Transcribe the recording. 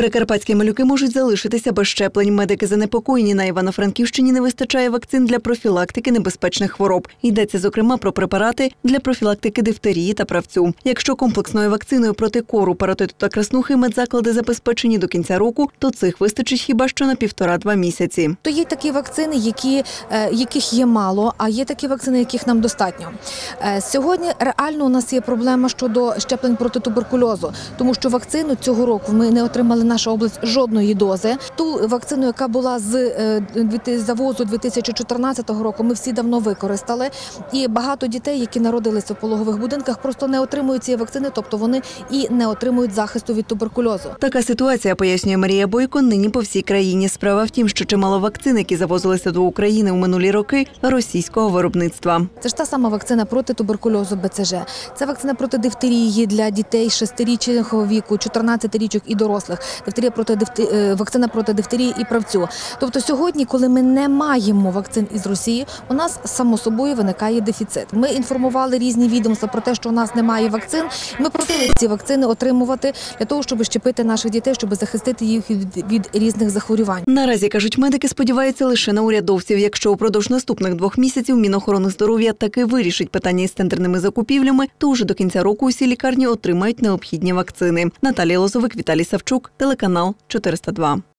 Прикарпатські малюки можуть залишитися без щеплень. Медики занепокоєні на Івано-Франківщині не вистачає вакцин для профілактики небезпечних хвороб. Йдеться зокрема про препарати для профілактики дифтерії та правцю. Якщо комплексною вакциною проти кору, паротиту та краснухи медзаклади забезпечені до кінця року, то цих вистачить хіба що на півтора-два місяці. То є такі вакцини, які, е, яких є мало, а є такі вакцини, яких нам достатньо. Е, Сьогодні реально у нас є проблема щодо щеплень проти туберкульозу, тому що вакцину цього року ми не отримали наша область жодної дози. Ту вакцину, яка була з е, завозу 2014 року, ми всі давно використали. І багато дітей, які народилися в пологових будинках, просто не отримують цієї вакцини, тобто вони і не отримують захисту від туберкульозу. Така ситуація, пояснює Марія Бойко, нині по всій країні. Справа в тім, що чимало вакцин, які завозилися до України у минулі роки, російського виробництва. Це ж та сама вакцина проти туберкульозу БЦЖ. Це вакцина проти дифтерії для дітей 6-річного віку, 14 річок і дорослих. Дифтерія проти дифте- е, вакцина проти дифтерії і правцю. Тобто сьогодні, коли ми не маємо вакцин із Росії, у нас само собою виникає дефіцит. Ми інформували різні відомства про те, що у нас немає вакцин. Ми просили ці вакцини отримувати для того, щоб щепити наших дітей, щоб захистити їх від, від різних захворювань. Наразі кажуть медики, сподіваються лише на урядовців. Якщо упродовж наступних двох місяців Мінохорони здоров'я таки вирішить питання із тендерними закупівлями, то уже до кінця року усі лікарні отримають необхідні вакцини. Наталія Лозовик, Віталій Савчук, телеканал 402.